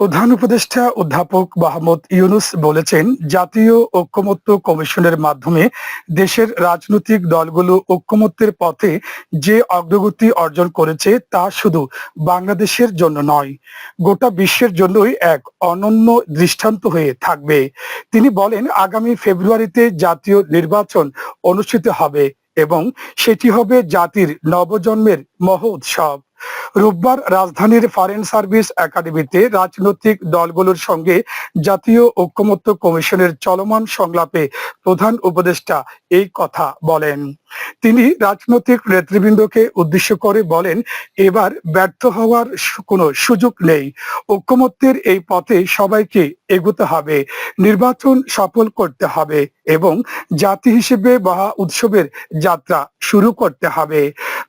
প্রধান উপদেষ্টা অধ্যাপক মোহাম্মদ ইউনুস বলেছেন, জাতীয় ঐক্যমত্য কমিশনের মাধ্যমে দেশের রাজনৈতিক দলগুলো ঐক্যমত্যের পথে যে অগ্রগতি অর্জন করেছে তা শুধু বাংলাদেশের জন্য নয়, গোটা বিশ্বের জন্যই এক অনন্য দৃষ্টান্ত হয়ে থাকবে। তিনি বলেন, আগামী ফেব্রুয়ারিতে জাতীয় নির্বাচন অনুষ্ঠিত হবে এবং সেটি হবে জাতির নবজন্মের মহ উৎসব রোববার রাজধানীর ফরেন সার্ভিস একাডেমিতে রাজনৈতিক দলগুলোর সঙ্গে জাতীয় ঐক্যমত্য কমিশনের চলমান সংলাপে প্রধান উপদেষ্টা এই কথা বলেন। তিনি রাজনৈতিক নেতৃবৃন্দকে উদ্দেশ্য করে বলেন, এবার ব্যর্থ হওয়ার কোনো সুযোগ নেই। ঐক্যমত্যের এই পথে সবাইকে এগোতে হবে, নির্বাচন সফল করতে হবে এবং জাতি হিসেবে মহা উৎসবের যাত্রা শুরু করতে হবে।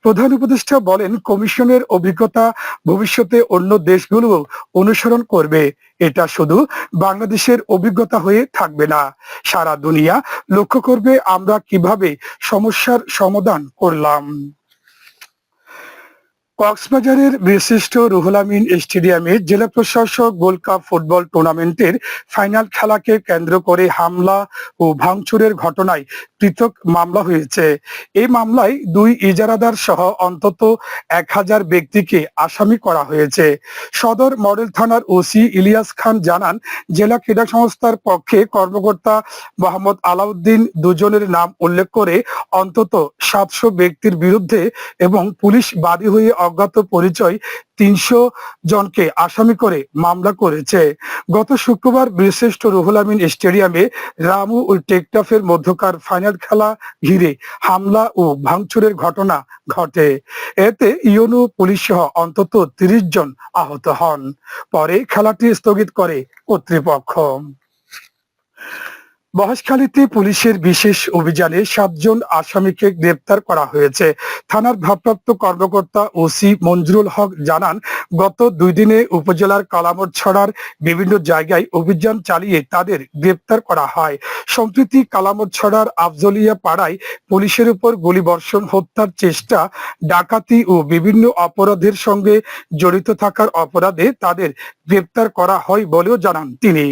প্রধান উপদেষ্টা বলেন, কমিশনের অভিজ্ঞতা ভবিষ্যতে অন্য দেশগুলো অনুসরণ করবে। এটা শুধু বাংলাদেশের অভিজ্ঞতা হয়ে থাকবে না। সারা দুনিয়া লক্ষ্য করবে আমরা কীভাবে সমস্যার সমাধান করলাম। কক্সবাজারের বিশিষ্ট রুহুল আমিন স্টেডিয়ামে জেলা প্রশাসক গোল্ড কাপ ফুটবল টুর্নামেন্টের ফাইনাল খেলাকে কেন্দ্র করে হামলা ও ভাঙচুরের ঘটনায় পৃথক মামলা হয়েছে। এই মামলায় দুই ইজারাদার সহ অন্তত এক হাজার ব্যক্তিকে আসামি করা হয়েছে। সদর মডেল থানার ওসি ইলিয়াস খান জানান, জেলা ক্রীড়া সংস্থার পক্ষে কর্মকর্তা মোহাম্মদ আলাউদ্দিন দুজনের নাম উল্লেখ করে অন্তত সাতশো ব্যক্তির বিরুদ্ধে এবং পুলিশ বাদী হয়ে অজ্ঞাত পরিচয় তিনশো জনকে আসামি করে মামলা করেছে। গত শুক্রবার বীরশ্রেষ্ঠ রুহুল আমিন স্টেডিয়ামে রামু ও টেকটাফের মধ্যকার ফাইনাল খেলা ঘিরে হামলা ও ভাঙচুরের ঘটনা ঘটে। এতে ইউনো পুলিশ সহ অন্তত তিরিশ জন আহত হন। পরে খেলাটি স্থগিত করে কর্তৃপক্ষ। মহেশখালীতে পুলিশের বিশেষ অভিযানে সাতজন আসামিকে গ্রেপ্তার করা হয়েছে। থানার ভারপ্রাপ্ত কর্মকর্তা ওসি মঞ্জুরুল হক জানান, গত দুই দিনে উপজেলার কালামর ছড়ার বিভিন্ন জায়গায় অভিযান চালিয়ে তাদের গ্রেপ্তার করা হয়। সম্প্রতি কালামর ছড়ার আফজলিয়া পাড়ায় পুলিশের উপর গুলিবর্ষণ, হত্যার চেষ্টা, ডাকাতি ও বিভিন্ন অপরাধের সঙ্গে জড়িত থাকার অপরাধে তাদের গ্রেপ্তার করা হয় বলেও জানান তিনি।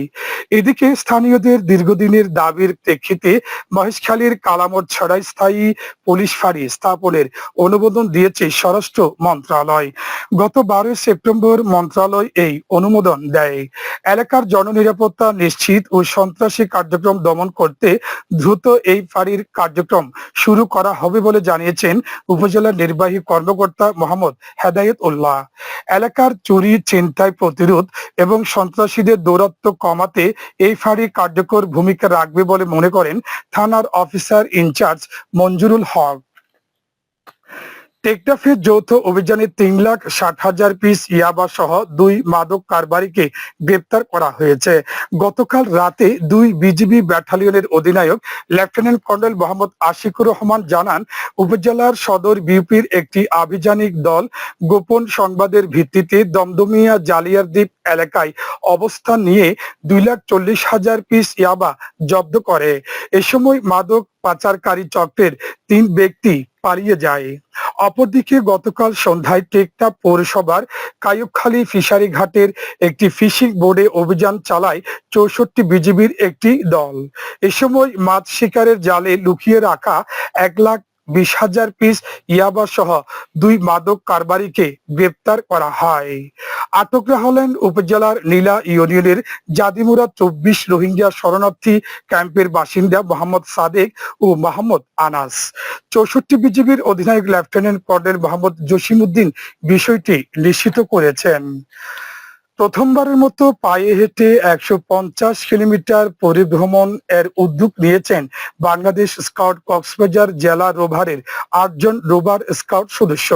এদিকে স্থানীয়দের দীর্ঘদিনের দাবির প্রেক্ষিতে মহেশখালীর কালামত ছড়াই স্থায়ী পুলিশ ফাঁড়ি স্থাপনের অনুমোদন দিয়েছে স্বরাষ্ট্র মন্ত্রণালয় গত বারোই সেপ্টেম্বর মন্ত্রণালয় এই অনুমোদন দেয়। এলাকার জননিরাপত্তা নিশ্চিত ও সন্ত্রাসী কার্যক্রম দমন করতে দ্রুত এই ফাঁড়ির কার্যক্রম শুরু করা হবে বলে জানিয়েছেন উপজেলা নির্বাহী কর্মকর্তা মোহাম্মদ হেদায়েত উল্লাহ এলাকার চুরি, ছিনতাই, প্রতিরোধ এবং সন্ত্রাসীদের দৌরাত্ম কমাতে এই ফাঁড়ি কার্যকর ভূমিকা রাখবে বলে মনে করেন থানার officer in charge Manjurul Haque. টেকটাফের যৌথ অভিযানে তিন লাখ ষাট হাজার পিস ইয়াবা সহ দুই মাদক কারবারিকে গ্রেপ্তার করা হয়েছে। গতকাল রাতে দুই বিজিবি ব্যাটালিয়নের অধিনায়ক লেফটেন্যান্ট কর্নেল মোহাম্মদ আশিকুর রহমান জানান, উপজেলার সদর বিউপির একটি আভিযানিক দল গোপন সংবাদের ভিত্তিতে দমদমিয়া জালিয়ার দ্বীপ এলাকায় অবস্থান নিয়ে দুই লাখ চল্লিশ হাজার পিস ইয়াবা জব্দ করে। এ সময় মাদক পাচারকারী চক্রের তিন ব্যক্তি পালিয়ে যায়। অপরদিকে গতকাল সন্ধ্যায় টেকটা পৌরসভার কায়ুকখালী ফিশারি ঘাটের একটি ফিশিং বোর্ডে অভিযান চালায় চৌষট্টি বিজিবির একটি দল। এ সময় মাছ শিকারের জালে লুকিয়ে রাখা এক লাখ বিশ হাজার পিস ইয়াবা সহ দুই মাদক কারবারিকে গ্রেপ্তার করা হয়। আটকরা হলেন উপজেলার নীলা ইউনিয়নের জাদিমুরা চব্বিশ রোহিঙ্গা শরণার্থী ক্যাম্পের বাসিন্দা মোহাম্মদ সাদেক ও মোহাম্মদ আনাস। চৌষট্টি বিজিবির অধিনায়ক লেফটেন্যান্ট কর্নেল মোহাম্মদ জসিমউদ্দিন বিষয়টি নিশ্চিত করেছেন। প্রথমবারের মতো পায়ে হেঁটে একশো পঞ্চাশ কিলোমিটার পরিভ্রমণ এর উদ্যোগ নিয়েছেন বাংলাদেশ স্কাউট কক্সবাজার জেলা রোভারের আটজন রোভার স্কাউট সদস্য।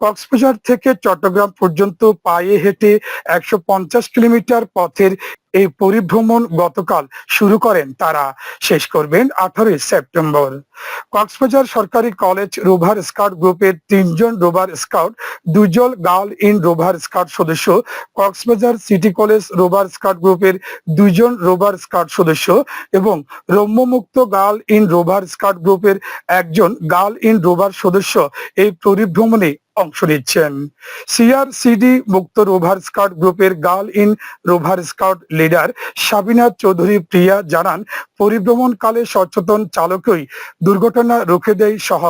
কক্সবাজার থেকে চট্টগ্রাম পর্যন্ত পায়ে হেঁটে একশো পঞ্চাশ কিলোমিটার পথের এই পরিভ্রমণ গতকাল শুরু করেন তারা। শেষ করবেন আঠারোই সেপ্টেম্বর। কক্সবাজার সরকারি কলেজ রোভার স্কাউট গ্রুপের তিনজন রোভার স্কাউট, দুজন গার্ল ইন রোভার স্কাউট সদস্য, Cox's Bazar city college rover scout গ্রুপের দুজন রোভার স্কাউট সদস্য এবং রম্যমুক্ত গার্ল ইন রোভার স্কাউট গ্রুপের একজন গার্ল ইন রোভার সদস্য এই পরিভ্রমণে অংশ নিচ্ছেন। সিআরসিডি মুক্ত রোভার স্কাউট গ্রুপের girl in rover scout leader Sabina Chowdhury Priya জানান, পরিভ্রমণকালে সচেতন চালকই দুর্ঘটনা রুখে দেয় সহ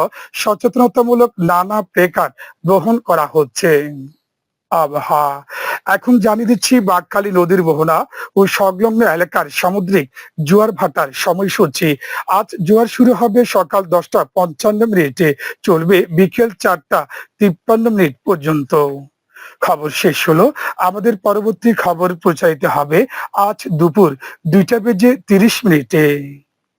সচেতনতামূলক নানা প্লেকার্ড গ্রহণ করা হচ্ছে। আবহাওয়া এখন জানিয়ে দিচ্ছি বাঘখালী নদীর মোহনা ও সংলগ্ন এলাকার সামুদ্রিক জোয়ার ভাটার সময়সূচি। আজ জোয়ার শুরু হবে সকাল দশটা পঞ্চান্ন মিনিটে, চলবে বিকেল চারটা তিপ্পান্ন মিনিট পর্যন্ত। খবর শেষ হলো, আমাদের পরবর্তী খবর প্রচারিত হবে আজ দুপুর দুইটা বেজে তিরিশ মিনিটে।